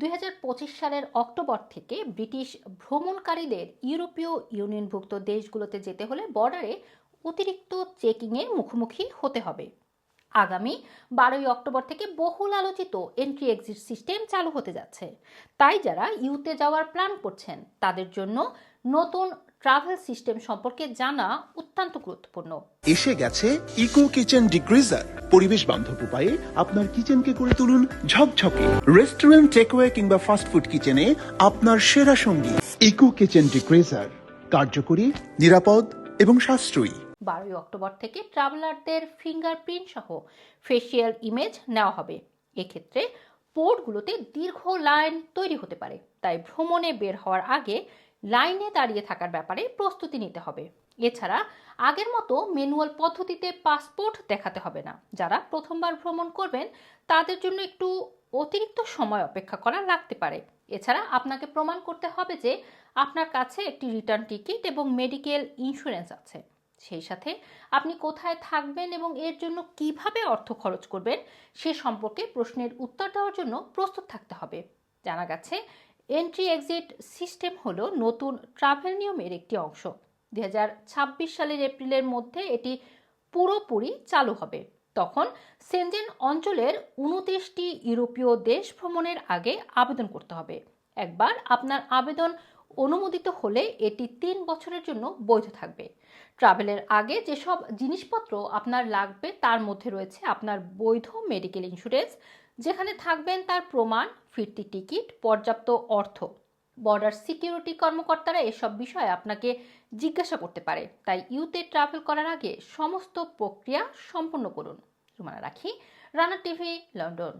দু হাজার পঁচিশ সালের অক্টোবর থেকে ব্রিটিশ ভ্রমণকারীদের ইউরোপীয় ইউনিয়নভুক্ত দেশগুলোতে যেতে হলে বর্ডারে অতিরিক্ত চেকিংয়ের মুখোমুখি হতে হবে। আগামী বারোই অক্টোবর থেকে বহুল আলোচিত এন্ট্রি এক্সিট সিস্টেম চালু হতে যাচ্ছে। তাই যারা ইউতে যাওয়ার প্ল্যান করছেন, তাদের জন্য নতুন ট্রাভেল সিস্টেম সম্পর্কে জানা অত্যন্ত গুরুত্বপূর্ণ। এসে গেছে ইকো কিচেন ডিগ্রিজার পরিবেশ বান্ধব উপায়ে আপনার কিচেনকে করে তুলুন ঝকঝকে। রেস্টুরেন্ট টেকওয়ে কিংবা ফাস্টফুড কিচেনে আপনার সেরা সঙ্গী। ইকো কিচেন ডিগ্রিজার কার্যকরী নিরাপদ এবং সাশ্রয়ী। বারোই অক্টোবর থেকে ট্রাভেলারদের ফিঙ্গারপ্রিন্ট সহ ফেসিয়াল ইমেজ নেওয়া হবে। এক্ষেত্রে পোর্টগুলোতে দীর্ঘ লাইন তৈরি হতে পারে। তাই ভ্রমণে বের হওয়ার আগে লাইনে দাঁড়িয়ে থাকার ব্যাপারে প্রস্তুতি নিতে হবে। এছাড়া আগের মতো ম্যানুয়াল পদ্ধতিতে পাসপোর্ট দেখাতে হবে না। যারা প্রথমবার ভ্রমণ করবেন, তাদের জন্য একটু অতিরিক্ত সময় অপেক্ষা করা লাগতে পারে। এছাড়া আপনাকে প্রমাণ করতে হবে যে আপনার কাছে একটি রিটার্ন টিকিট এবং মেডিকেল ইন্স্যুরেন্স আছে। সেই সাথে আপনি কোথায় থাকবেন এবং এর জন্য কীভাবে অর্থ খরচ করবেন, সে সম্পর্কে প্রশ্নের উত্তর দেওয়ার জন্য প্রস্তুত থাকতে হবে। জানা গেছে এন্ট্রি এক্সিট সিস্টেম হলো নতুন ট্রাভেল নিয়মের একটি অংশ। দু হাজার ছাব্বিশ সালের এপ্রিলের মধ্যে এটি পুরোপুরি চালু হবে। তখন সেনজেন অঞ্চলের উনত্রিশটি ইউরোপীয় দেশ ভ্রমণের আগে আবেদন করতে হবে। একবার আপনার আবেদন অনুমোদিত হলে এটি তিন বছরের জন্য বৈধ থাকবে। ট্রাভেলের আগে যেসব জিনিসপত্র আপনার লাগবে তার মধ্যে রয়েছে আপনার বৈধ মেডিকেল ইন্স্যুরেন্স যেখানে থাকবেন তার প্রমাণ, ফিরতি টিকিট, পর্যাপ্ত অর্থ। বর্ডার সিকিউরিটি কর্মকর্তারা এসব বিষয়ে আপনাকে জিজ্ঞাসা করতে পারে। তাই ইউতে ট্রাভেল করার আগে সমস্ত প্রক্রিয়া সম্পন্ন করুন। রুমানা রাখি, রানা টিভি, লন্ডন।